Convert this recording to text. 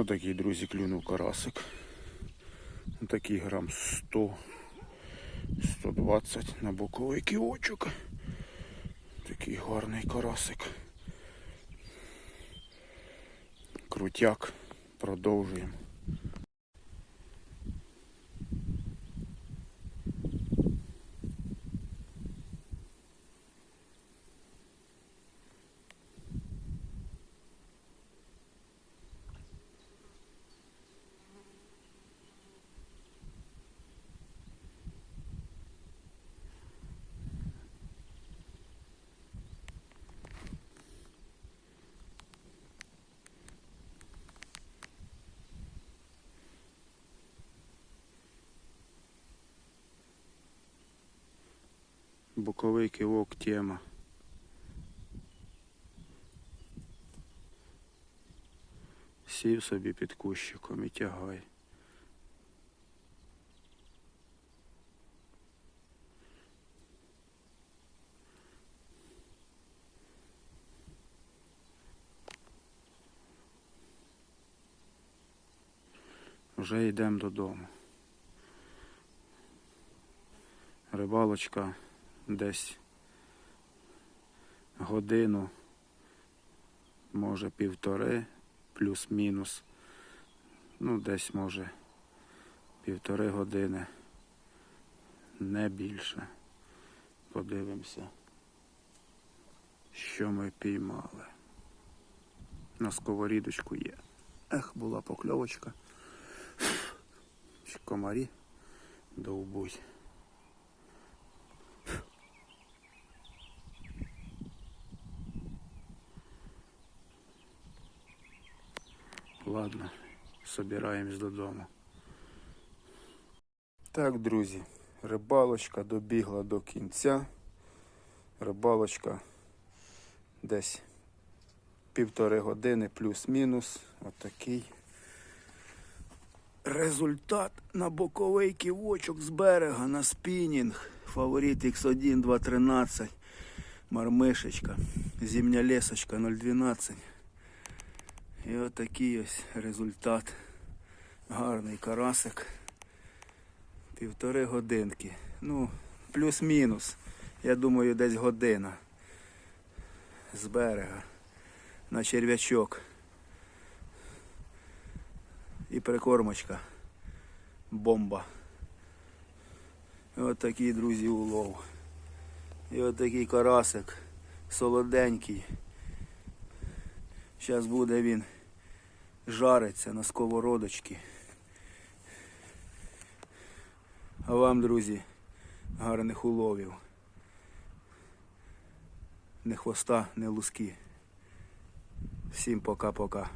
Отакий, друзі, клюнув карасик. Отакий грам 100, 120 на боковий кіочок. Такий гарний карасик. Крутяк. Продовжуємо. Боковий кивок тема. Сів собі під кущиком і тягай. Вже йдемо додому. Рибалочка десь годину, може півтори, плюс-мінус. Ну, десь може півтори години, не більше. Подивимося, що ми піймали. На сковорідочку є. Ех, була покльовочка. Комарі довбуть. Ладно, собираємось додому. Так, друзі, рибалочка добігла до кінця. Рибалочка десь півтори години плюс-мінус. Отакий. Результат на боковий ківочок з берега на спінінг. Фаворит X1 213. Мармишечка. Зімня лесочка 012. І отакий ось результат. Гарний карасик. Півтори годинки. Ну, плюс-мінус. Я думаю, десь година. З берега. На черв'ячок. І прикормочка. Бомба. От такий, друзі, улов. І от такий карасик. Солоденький. Зараз буде він жариться на сковородочці. А вам, друзі, гарних уловів. Не хвоста, не луски. Всім пока-пока.